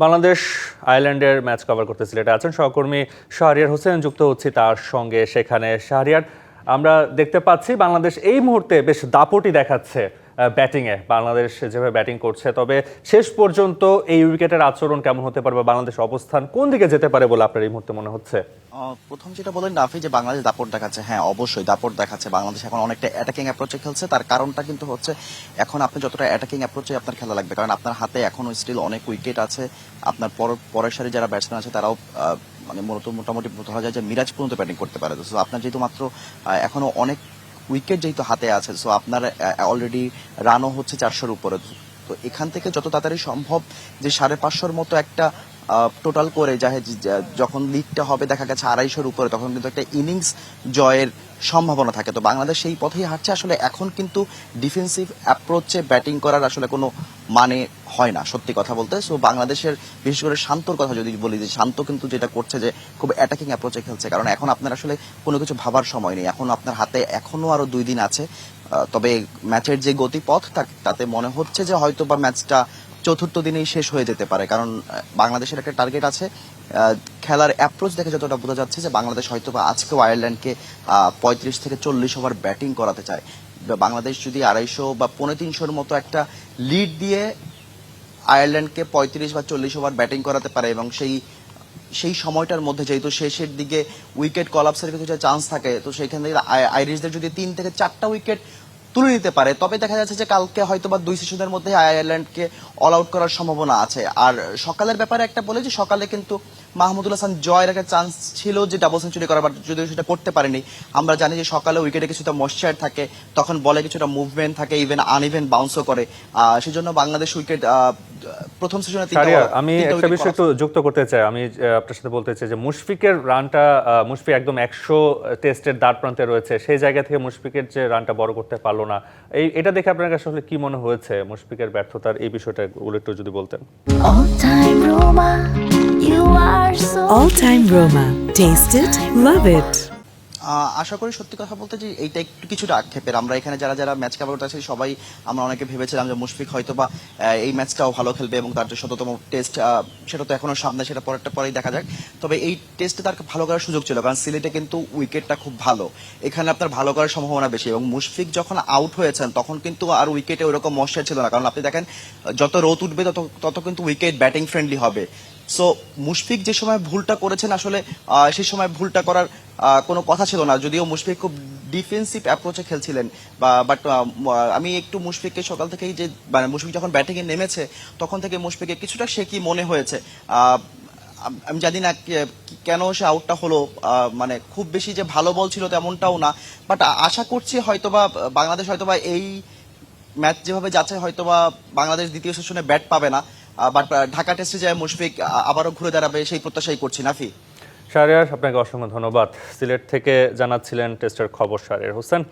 বাংলাদেশ আয়ারল্যান্ডের match cover করতে সিলেটে আছেন সহকর্মী শাহরিয়ার হোসেন, যুক্ত হচ্ছি তার সঙ্গে সেখানে। শাহরিয়ার, আমরা দেখতে পাচ্ছি বাংলাদেশ এই মুহূর্তে বেশ দাপটি দেখাচ্ছে ব্যাটিংয়ে বাংলাদেশ যেভাবে ব্যাটিং করছে। তবে শেষ পর্যন্ত এই উইকেটের আচরণ কেমন হতে পারে বা বাংলাদেশের অবস্থান কোন দিকে যেতে পারে বলে আপনার এই মুহূর্তে মনে হচ্ছে? প্রথম যেটা বলেন নাফি যে বাংলাদেশ দাপট দেখাচ্ছে। হ্যাঁ অবশ্যই দাপট দেখাচ্ছে। বাংলাদেশ এখন অনেকটা অ্যাটাকিং অ্যাপ্রোচে খেলছে। তার কারণটা কিন্তু হচ্ছে, এখন আপনি যতটা অ্যাটাকিং অ্যাপ্রোচে আপনার খেলা লাগবে। কারণ আপনার হাতে এখনও স্টিল অনেক উইকেট আছে। আপনার পর- পরের সারি যারা ব্যাটসম্যান আছে, তারাও মানে মূলত মোটামুটি ধরা যায় যে মিরাজ পর্যন্ত ব্যাটিং করতে পারে। তো আপনার যেহেতু মাত্র এখনও অনেক উইকেট যেহেতু হাতে আছে সো আপনার অলরেডি রানও হচ্ছে চারশোর উপরে। তো এখান থেকে যত তাড়াতাড়ি সম্ভব যে সাড়ে পাঁচশোর মতো একটা টোটাল করে যা- যখন লিগটা হবে, দেখা গেছে আড়াইশোর উপরে, তখন কিন্তু একটা ইনিংস জয়ের সম্ভাবনা থাকে। তো বাংলাদেশ সেই পথেই হাঁটছে। আসলে এখন কিন্তু ডিফেন্সিভ অ্যাপ্রোচে ব্যাটিং করার আসলে কোনো মানে হয় না, সত্যি কথা বলতে। সো বাংলাদেশের বিশেষ করে শান্তর কথা যদি বলি, যে শান্ত কিন্তু যেটা করছে যে খুব অ্যাটাকিং অ্যাপ্রোচে খেলছে। কারণ এখন আপনার আসলে কোনো কিছু ভাবার সময় নেই। এখন আপনার হাতে এখনও আরও দুই দিন আছে। তবে ম্যাচের যে গতিপথ তাতে মনে হচ্ছে যে হয়তো বা ম্যাচটা চতুর্থ দিনেই শেষ হয়ে যেতে পারে, কারণ বাংলাদেশের একটা টার্গেট আছে। খেলার অ্যাপ্রোচ দেখে যতটা বোঝা যাচ্ছে যে বাংলাদেশ হয়তো বা আজকেও আয়ারল্যান্ডকে পঁয়ত্রিশ থেকে চল্লিশ ওভার ব্যাটিং করাতে চায়। বাংলাদেশ যদি আড়াইশো বা পৌনে তিনশোর মতো একটা লিড দিয়ে আয়ারল্যান্ডকে পঁয়ত্রিশ বা চল্লিশ ওভার ব্যাটিং করাতে পারে এবং সেই সেই সময়টার মধ্যে যেহেতু শেষের দিকে উইকেট কলাপসের কিছু চান্স থাকে, তো সেইখান থেকে আই- আইরিশদের যদি তিন থেকে চারটা উইকেট তুলে নিতে পারে। তবে দেখা যাচ্ছে যে কালকে হয়তো বা দুই সেশনের মধ্যে আয়ারল্যান্ডকে অল আউট করার সম্ভাবনা আছে। আর সকালের ব্যাপারে একটা বলে যে সকালে কিন্তু মাহমুদুল হাসান জয়ের একটা চান্স ছিল যে ডাবল সেঞ্চুরি করার বাট যদিও সেটা করতে পারেনি। আমরা জানি যে সকালে উইকেটে কিছুটা ময়শ্চার থাকে তখন বলে কিছুটা মুভমেন্ট থাকে ইভেন আনইভেন বাউন্সও করে। আহ, সেজন্য বাংলাদেশ উইকেট প্রথম সেশনে আমি একটা বিষয় একটু যুক্ত করতে চাই। আমি আপনার সাথে বলতে চাই যে মুশফিকের রানটা আহ, মুশফিক একদম একশো টেস্টের দ্বার প্রান্তে রয়েছে। সেই জায়গা থেকে মুশফিকের যে রানটা বড় করতে পারল না। এই এটা দেখে আপনার কাছে আসলে কি মনে হয়েছে মুশফিকের ব্যর্থতার? এই বিষয়টা একটু যদি বলতেন। All time Roma. Taste it, love it. আশা করি সত্যি কথা বলতে যে এইটা একটু কিছুটা আক্ষেপের। আমরা এখানে যারা যারা ম্যাচ কাভার করতে আছি সবাই আমরা অনেকে ভেবেছিলাম যে মুশফিক হয়তো বা এই ম্যাচটাও ভালো খেলবে এবং তার যে শততম টেস্ট সেটা তো এখনও সামনে সেটা পরেরটা পরেই দেখা যাক। তবে এই টেস্টে তার ভালো করার সুযোগ ছিল কারণ সিলেটে কিন্তু উইকেটটা খুব ভালো। এখানে আপনার ভালো করার সম্ভাবনা বেশি এবং মুশফিক যখন আউট হয়েছেন তখন কিন্তু আর উইকেটে ওইরকম মশার ছিল না। কারণ আপনি দেখেন যত রোদ উঠবে তত তত কিন্তু উইকেট ব্যাটিং ফ্রেন্ডলি হবে। সো মুশফিক যে সময় ভুলটা করেছেন, আসলে সেই সময় ভুলটা করার কোনো কথা ছিল না। যদিও মুশফিক খুব ডিফেন্সিভ অ্যাপ্রোচে খেলছিলেন, বা বাট আমি একটু মুশফিককে সকাল থেকেই যে মানে মুশফিক যখন ব্যাটিং এ নেমেছে, তখন থেকে মুশফিকে কিছুটা সে কি মনে হয়েছে? আমি জানি না কেন সে আউটটা হলো মানে খুব বেশি যে ভালো বল ছিল তেমনটাও না বাট আশা করছি হয়তোবা, বাংলাদেশ হয়তোবা এই ম্যাচ যেভাবে যাচ্ছে, হয়তোবা বাংলাদেশ দ্বিতীয় সেশনে ব্যাট পাবে না। বাট ঢাকা টেস্টে যায় মুশফিক আবারও ঘুরে দাঁড়াবে, সেই প্রত্যাশাই করছি। নাফি? শাহরিয়ার আপনাকে অসংখ্য ধন্যবাদ। সিলেট থেকে জানাচ্ছিলেন টেস্টের খবর শাহরিয়ার হোসেন।